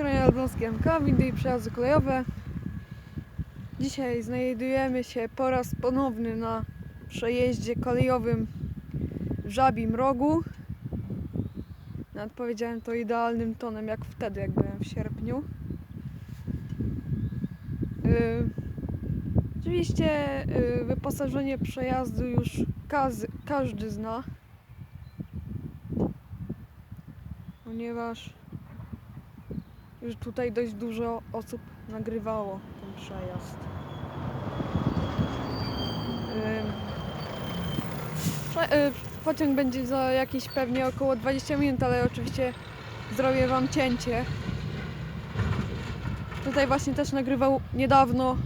stronie Elbląski MK, windy i przejazdy kolejowe. Dzisiaj znajdujemy się po raz ponowny na przejeździe kolejowym w Żabim Rogu. Nawet powiedziałem to idealnym tonem, jak wtedy, jak byłem w sierpniu. Yy, oczywiście yy, wyposażenie przejazdu już kazy, każdy zna. Ponieważ już tutaj dość dużo osób nagrywało ten przejazd. Y, Pociąg będzie za jakieś pewnie około 20 minut, ale oczywiście zrobię wam cięcie. Tutaj właśnie też nagrywał niedawno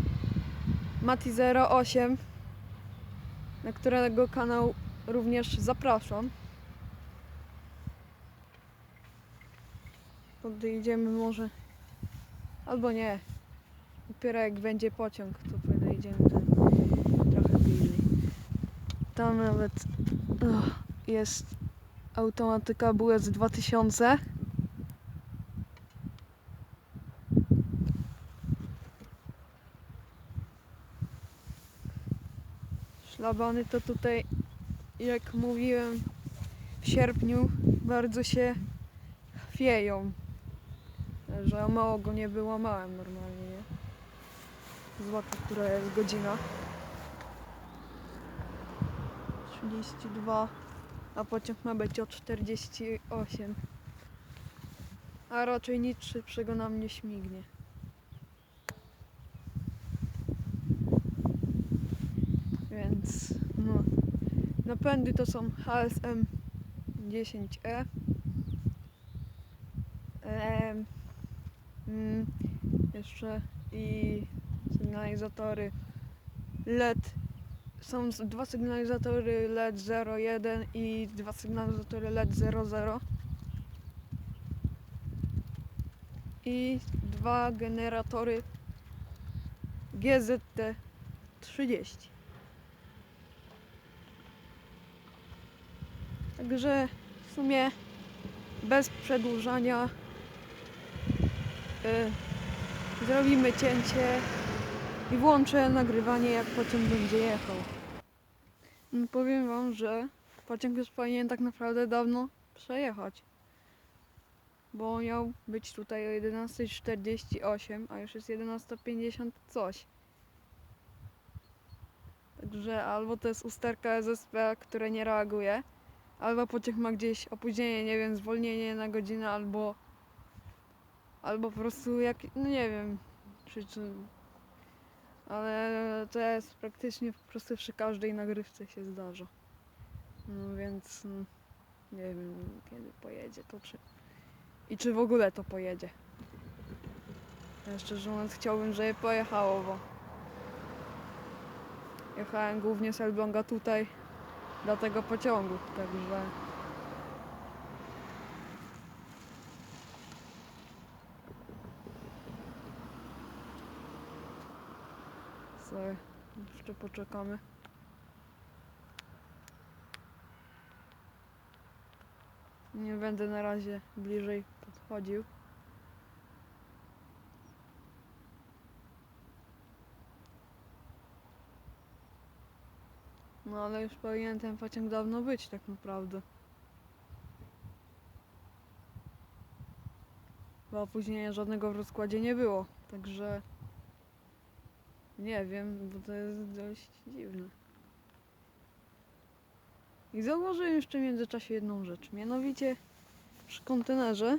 Mati 08, na którego kanał również zapraszam. Podejdziemy może. Albo nie. Dopiero jak będzie pociąg, to podejdziemy trochę bliżej. Tam nawet ugh, jest automatyka BUS 2000. Szlabany to tutaj, jak mówiłem w sierpniu, bardzo się chwieją. Że mało go nie wyłamałem normalnie, nie? Złota, która jest godzina. 32, a pociąg ma być o 48. A raczej nic szybszego nam nie śmignie. Więc no. Napędy to są HSM 10E. Em, mm, jeszcze i sygnalizatory LED. Są dwa sygnalizatory LED 01 i dwa sygnalizatory LED 00. I dwa generatory GZT 30. Także w sumie bez przedłużania y, zrobimy cięcie i włączę nagrywanie jak pociąg będzie jechał. No, powiem wam, że pociąg już powinien tak naprawdę dawno przejechać. Bo miał być tutaj o 11.48, a już jest 11.50 coś. Także albo to jest usterka SSP, które nie reaguje, albo pociąg ma gdzieś opóźnienie, nie wiem, zwolnienie na godzinę, albo albo po prostu jak, no nie wiem, czy, czy ale to jest praktycznie po prostu przy każdej nagrywce się zdarza. No więc mm, nie wiem kiedy pojedzie to czy i czy w ogóle to pojedzie. Ja szczerze mówiąc chciałbym, żeby pojechało, bo jechałem głównie z Elbląga tutaj dla tego pociągu, także sobie jeszcze poczekamy. Nie będę na razie bliżej podchodził. No ale już powinien ten pociąg dawno być tak naprawdę. Bo opóźnienia żadnego w rozkładzie nie było, także nie wiem, bo to jest dość dziwne. I zauważyłem jeszcze w międzyczasie jedną rzecz. Mianowicie przy kontenerze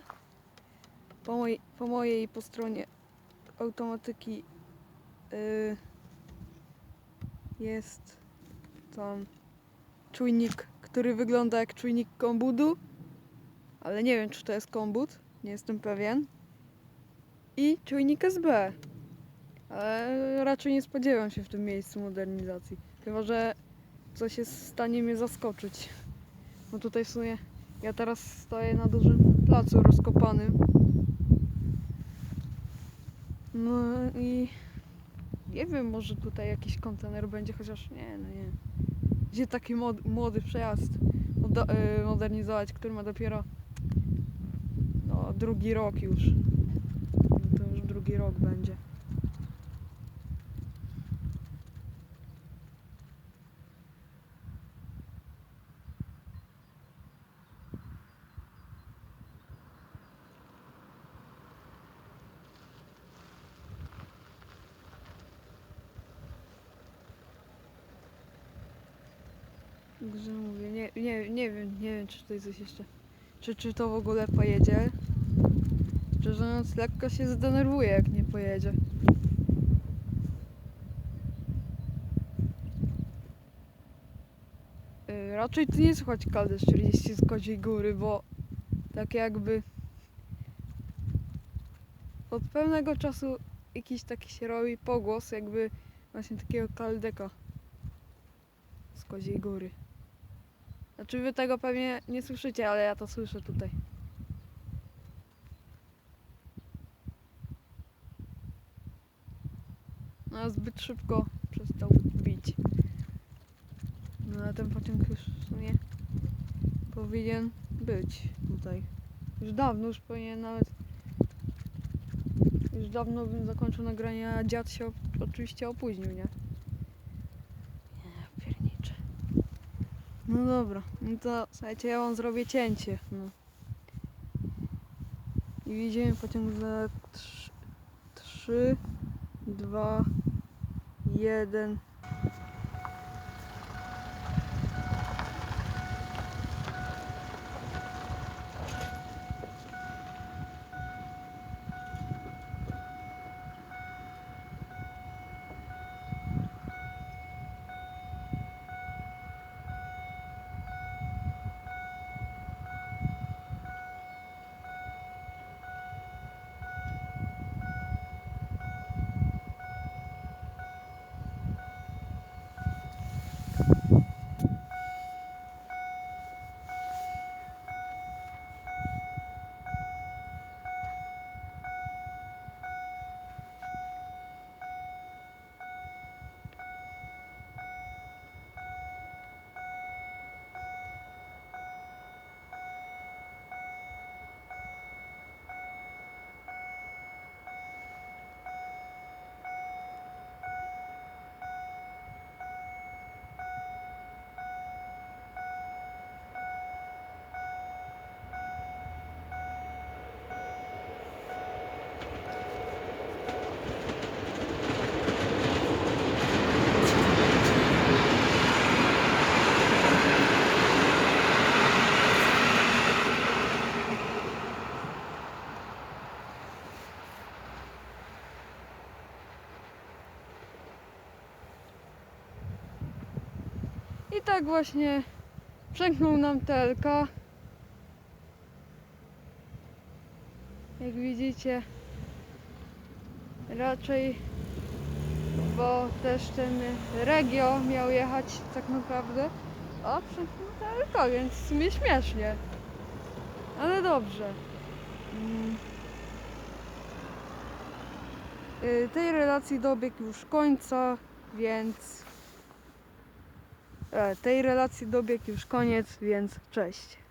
po mojej, po mojej po stronie automatyki yy, jest tam czujnik, który wygląda jak czujnik kombudu, ale nie wiem czy to jest kombut, nie jestem pewien. I czujnik SB. Ale raczej nie spodziewam się w tym miejscu modernizacji. Chyba, że coś jest w stanie mnie zaskoczyć. Bo tutaj w sumie ja teraz stoję na dużym placu rozkopanym. No i nie wiem, może tutaj jakiś kontener będzie, chociaż nie, no nie. Gdzie taki mod, młody przejazd y, modernizować, który ma dopiero no, drugi rok już. drugi rok będzie. Także mówię, nie, nie, nie wiem, nie wiem czy tutaj coś jeszcze, czy, czy to w ogóle pojedzie. Szczerze mówiąc, lekko się zdenerwuję, jak nie pojedzie. Yy, raczej tu nie słychać kaldy z 40 z Koziej Góry, bo tak jakby od pewnego czasu jakiś taki się robi pogłos, jakby właśnie takiego kaldeka z Koziej Góry. Znaczy wy tego pewnie nie słyszycie, ale ja to słyszę tutaj. No, zbyt szybko przestał bić. No, ale ten pociąg już w sumie powinien być tutaj. Już dawno, już powinien nawet... Już dawno bym zakończył nagranie, a dziad się oczywiście opóźnił? Nie, No dobra, no to słuchajcie, ja wam zrobię cięcie. No. I widzimy pociąg za 3, 2, 1. tak właśnie przemknął nam telka. Jak widzicie, raczej, bo też ten regio miał jechać tak naprawdę, a przemknął telka, więc w sumie śmiesznie. Ale dobrze. Mm. Y, Tej relacji dobiegł już końca, więc tej relacji dobiegł już koniec, więc cześć.